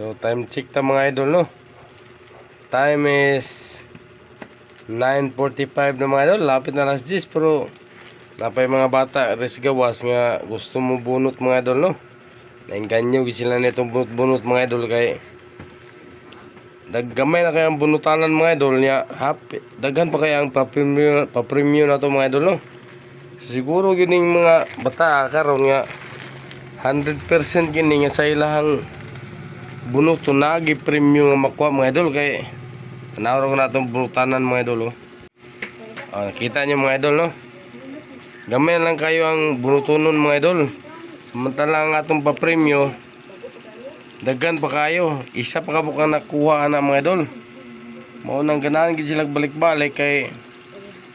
So time check ta mga idol no. Time is 9.45 na mga idol. Lapit na alas 10 pero napay mga bata res gawas nga gusto mo bunot mga idol no. Nainganyo sila nitong bunot-bunot mga idol kay Daggamay na kayang bunutanan mga idol niya. Happy. Daghan pa kaya ang papremyo, papremyo na to mga idol no. Siguro yung mga bata karon nga 100% gini nga sa ilahang bunuto nagi premium nga makuha mga idol kay Tanaw ko na itong bunutanan mga idol oh. Oh, nakita niyo mga idol no. Gamay lang kayo ang bunutunon mga idol. Samantala ang atong papremyo Daghan pa kayo. Isa pa ka bukang nakuha na mga idol. Maunang ganahan gid sila balik-balik kay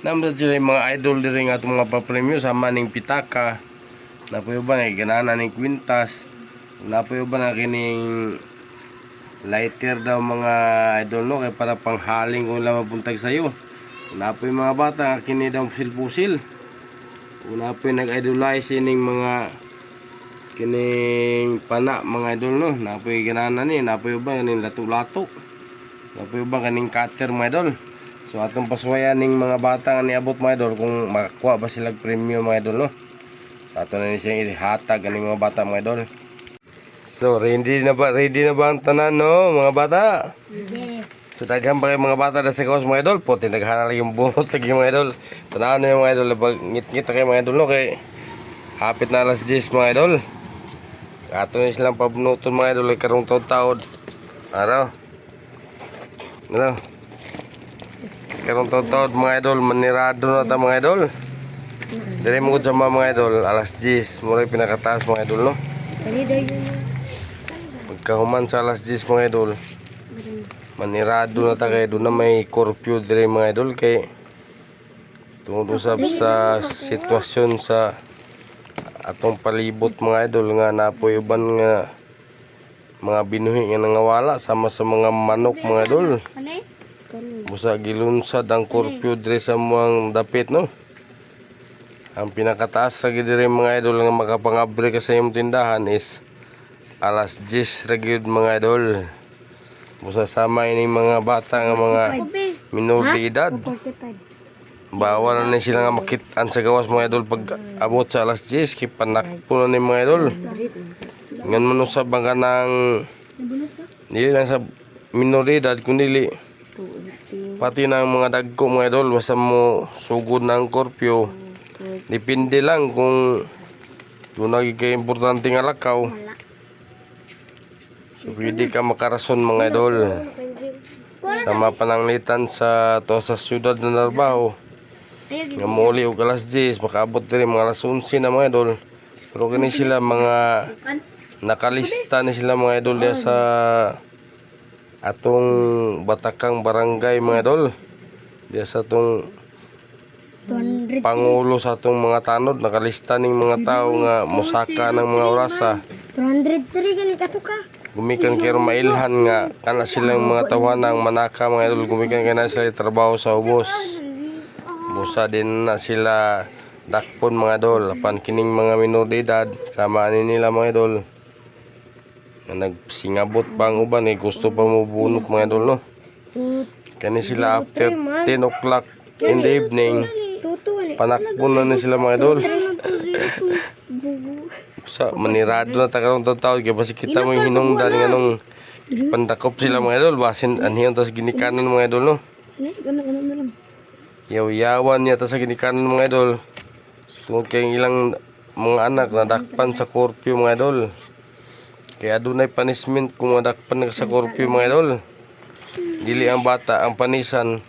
Namda sila mga idol diri nga itong mga papremyo sama ning pitaka. Napuyo ba nga ganahan na ning kwintas. Napuyo ba na kining lighter daw mga idol no? Kay para panghaling kung lang mabuntag sayo. Napoy mga bata nga kini daw pusil-pusil. Nag-idolize ining mga kining pana mga idol no? Napoy ganahan ni napoy ba kaning lato-lato. Napoy ba kaning cutter mga idol. So atong pasuwayan ning mga bata nga niabot mga idol kung makakuha ba sila premium mga idol no? Ato na ni siyang ihatag kaning mga bata mga idol so ready na ba ready na ba ang tanan no mga bata So daghan pa kayo mga bata na sa kawas mga idol po tinaghan lang yung bunot lagi mga idol tanaw na yung mga idol ngit-ngit na kayo mga idol no kay hapit na alas 10 mga idol Ato na silang pabunuton mga idol karong taod-taod. Araw. Ano? Karong taod-taod mga idol, manirado na ta mga idol. Dili mo sa mga mga idol, alas 10, mura yung pinakataas mga idol no. Kani daw yun. Pagkahuman sa alas 10 mga idol, manirado na ta kay doon na may curfew diri mga idol kay tungod usab sa sitwasyon sa atong palibot mga idol nga napoy uban nga mga binuhi nga nangawala sama sa mga manok mga idol. Busa gilunsad ang curfew diri sa muang dapit no? Ang pinakataas lagi diri mga idol nga makapangabre ka sa imong tindahan is alas 10 ra gyud mga idol busa sama ini mga bata nga mga minor de edad 45. Bawal na sila nga makitaan sa gawas mga idol pag abot sa alas 10 kay panakpo na ni mga idol. Ngan man sa bangka ng dili lang sa minoridad kundi pati ng mga dagko mga idol basta mo sugod ng korpyo. Depende lang kung doon naging kay importante nga lakaw. Pwede ka makarason mga idol. Sa mapananglitan sa to sa syudad na Narbaho. Nga muli og alas 10, makaabot diri mga alas 11 na mga idol. Pero kini sila mga nakalista ni sila mga idol diya sa atong Batakang Barangay mga idol. Diya sa atong 200. pangulo sa atong mga tanod nakalista ning mga tao nga mosaka ng mga orasa. 203 gani katuka. Gumikan kay mailhan nga kana silang mga tawanang manaka mga idol gumikan kay na sila trabaho sa ubos. Busa din na sila dakpon mga idol. Apan kining mga minor de edad, sama ni nila mga idol. Na nagsingabot pa ang uban eh, gusto pa mo bunot mga idol no. Kani sila after 10 o'clock in the evening, panakpon na ni sila mga idol. Sa manirado na takarong taon kaya basi kita mo yung hinungdan nga nung pandakop sila mga idol. Basin anhiyan tas ginikanan mga idol no. Lang. Yaw-yawan niya ta sa ginikanan mga idol. Tungkol kay ilang mga anak na dakpan sa korpyo mga idol. Kaya adunay punishment kung madakpan sa korpyo mga idol. Dili ang bata ang panisan.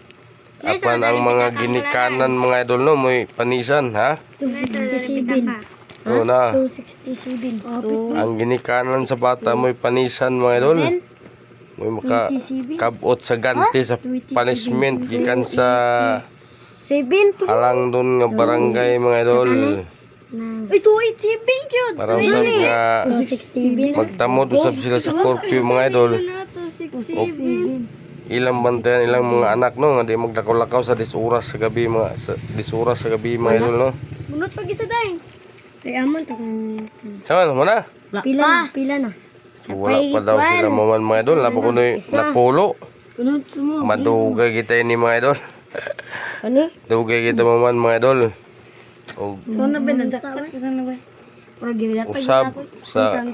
Apan ang mga ginikanan mga idol no may panisan ha. 267. Oo na. 267. Oh, Ang ginikanan sa bata may panisan mga idol. May maka 27. kabot sa ganti sa punishment gikan sa 7 halang doon nga barangay mga idol. Ay, 287 yun. Para usab nga 267. magtamod usab sila sa curfew mga idol. 267. Ilang bantayan ilang mga anak no nga di magdakaw-lakaw sa 10 oras sa gabi mga sa 10 oras sa gabi mga idol no. Bunot pag isa day. Ay, amon to. Sama mo na. Pila na, pila na. So, wala pa daw sila maman mga idol. Lapa ko na napulo. Ano mo? Madugay kita ni mga idol. Ano? Dugay kita maman mga idol. O So na ba nandakat ko na ba? Para giwilat pa usab sa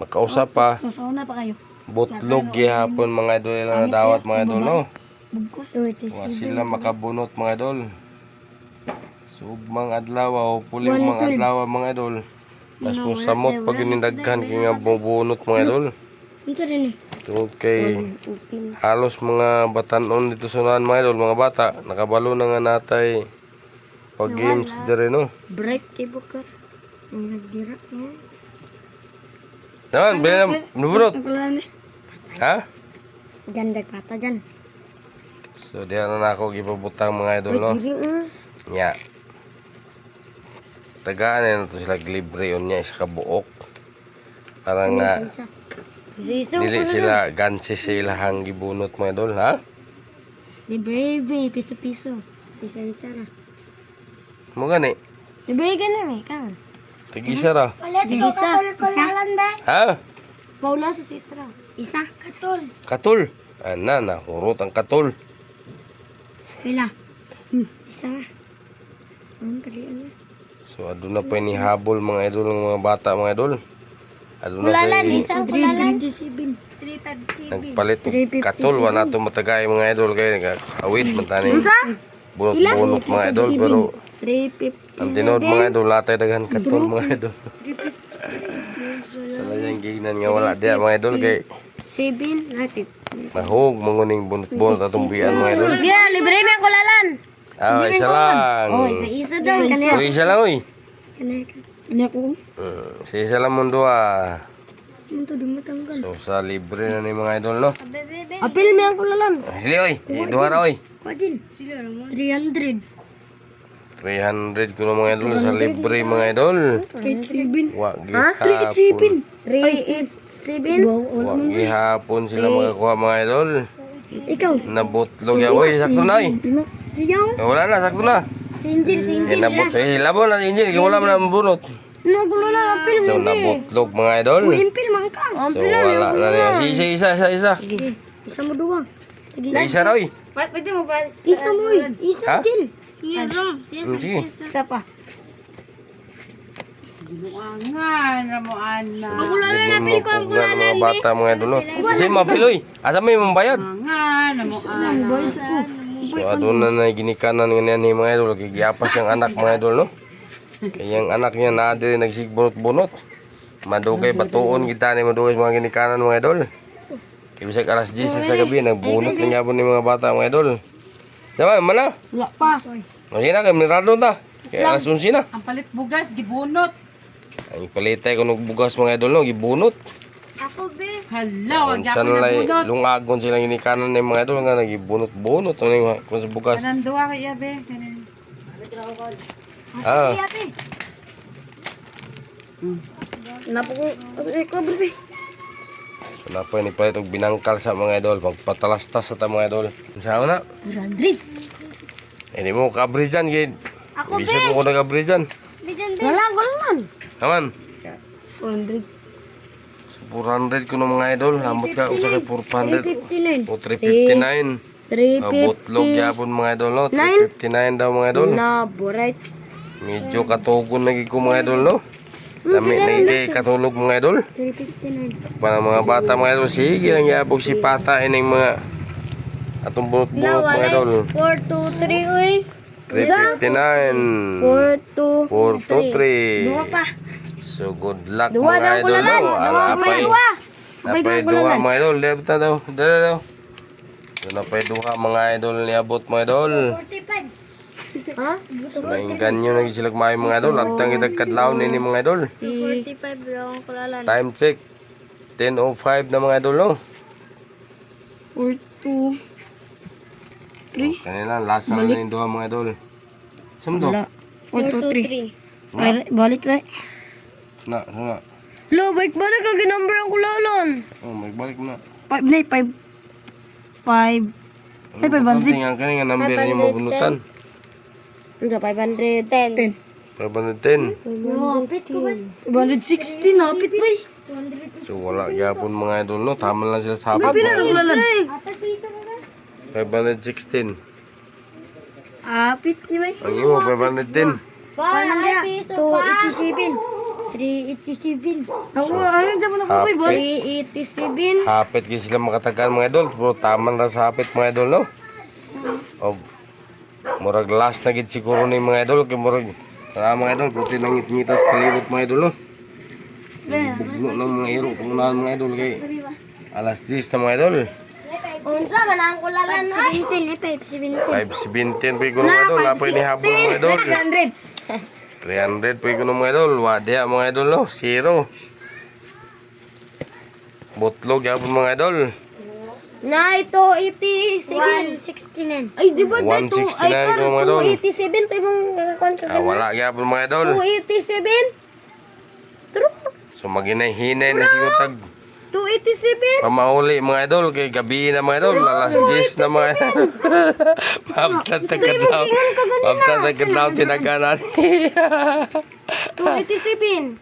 makausap pa. So na pa kayo. Butlog gihapon mga idol ilang nadawat mga idol no. Bugkos. Wa sila makabunot mga idol. Sugmang adlaw o puli mga adlaw mga idol. Mas kung samot pag yun daghan kay nga bubunot mga idol. Unsa din eh? Tungod kay halos mga batanon dito sa unahan, mga idol, mga bata, nakabalo na nga natay pag games dire no. Break kay bukar. Nagdira mo. Naman, bila na nubunot. Ha? Diyan dagpata dyan. So diyan na ako gipabutang mga idol no. Diri uh. Tagaan na to sila libre on niya sa kabuok. Para nga dili sila gansi sa ilahang gibunot mga idol ha. Libre be piso piso. Piso isa ra. Mo gani, Libre ka na eh. Kan. tigisa ra. Di isa. Isa. Ha? Paula sa sistra. Isa. Katol. Katul. Ana na, hurot ang katul. Pila. Hmm. Isa. Ang kalian na. So adun na pa ni habol mga idol ng mga bata mga idol. Adun na sa Isang kulalan. 357. nagpalit og katul wa nato matagay mga idol kay awit man tani. Bunot bunot mga idol pero 350. ang tinod mga idol latay daghan katul mga idol. Talagang gignan nga wala diya mga idol kay 7 rapid. mahog manguning bunot-bunot atong biyan mga idol. Yeah, libre mi ang kulalan. Ah, isa lang. Oh, isa-isa daw kanina. Uy, isa lang uy. Kanina ka. Ano ko? Hmm, Isa isa lang mundo ah. Ano to dumatanggal? So sa libre na ni mga idol no. Apil mi ang kulalan. Sili oy, duha ra oy. Kwajin. 300. 300 ko na mga idol sa libre mga idol. 37. Wa gihapon. 387. Wa gihapon sila makakuha mga idol. Ikaw. Nabutlog ya oy, sakto na oy. Eh, Wala na, sakto na. Sinjil, sinjil. Eh eh labo na si Angel, kay wala man ang bunot. Ano kulalan apil So nabutlog mga idol. Impil man ka. So wala na niya. Isa isa isa isa. Isa mo duwa. Isa ra oy. Pwede mo ba? Isa mo eh. Isa din. Hmm, Sige. Isa pa. Bigyan mo po ng mga bata mga idol. Kasi mapiloy. Asa may mambayad? So adun na na ginikanan nga ni mga idol. Gigiapas yung anak mga idol no. Kaya yung anak niya na diri nagsigbunot-bunot. Madugay batuon kita ni madugay mga ginikanan mga idol. Kaya bisag alas 10 sa gabi nagbunot lang yapon ni mga bata mga idol. Diba, mana? Wala pa. Sige na, kay mirado ta. Kaya alas 11 na. Ang palit bugas, gibunot. Ang palitay ko bugas mga idol no, gibunot. Ako be. Wag Ang ako sanlay nabunot. lungagon silang ginikanan ni mga idol nga nagibunot-bunot ano kung sa bugas. Kanang duwa kaya be. Kanang- Ah, Napo ko. Ikaw be. so na po ni palit og binangkal sa mga idol, pagpatalastas sa ta mga idol. Sa na? 100. Eh di mo kabri dyan, gid. Ako Bisag mo ko nagabri dyan. Wala, wala. Naman, 100. So 400 ko ng mga idol, hambot ka usa kay 400 359. o 359. Uh, 350. butlog yapon mga idol no, 359 daw mga idol. Na, burait. Medyo katugon lagi ko mga idol no. Dami na ide katulog mga idol. 359. Para mga bata mga idol, sige lang yapog si pata ining mga atong bunot-bunot mga idol. 423, uy. 359. 423. 423. Dua pa. So good luck Dua mga daw idol. Dua, Alapay. dua. Napay duha mga idol. Debta daw. Dala daw. So napay duha mga idol niabot mga idol. 45. Ha? So nainggan nyo na sila kumain mga idol. Agtang itagkadlaw ni ni mga idol. 45 daw ang kulalan. Time check. 10.05 na mga idol no. 42. Oh, kanila last na yung duha mga idol. Sumdo. 423. Na, Balik na. Na, na. Lo, balik balik ka ginumber ang kulalan. Oh, magbalik na. 5 na, 5. 5. Ay, 500. Tingnan ka nga number niya mabunutan. Ano sa 510? 10. 510. Napit ko ba? 516, napit ba 200 So wala gyapon mga idol no. Tama lang sila sa hapon. Pila na piso ba? 516. Apit, di ba? Ang imo 510. Paano kaya? 287. 387. Ako, ayun dyan mo na Hapit. 387. Hapit gyud sila makatagan mga idol. Pero tama na sa hapit mga idol no. Og murag last na gid siguro ni mga idol kay murag Kaya mga idol, puti nang ngitas palibot mga idol no. Bugno ng mga iro kung mga idol kay alas 10 na mga idol. Unsa man ang kulalan na? 17, eh, 517. 5.17 pa ko mga idol. Apoy ni hapon mga idol. 300. 300 pa ko mga idol. Wadya mga idol no. Zero. Butlog yapon mga idol. Na ito 87. 169. Ay, di ba 169 Ay, ko, karon mga idol. 287 pa yung kontra. Ah, wala yapon mga idol. 287. True. So maginay-hinay na siguro tag 287. pamauli mga idol kay gabi na mga idol. Alas 10 na mga idol. Mabtata ka daw. Mabtata ka daw tinaganan. 287.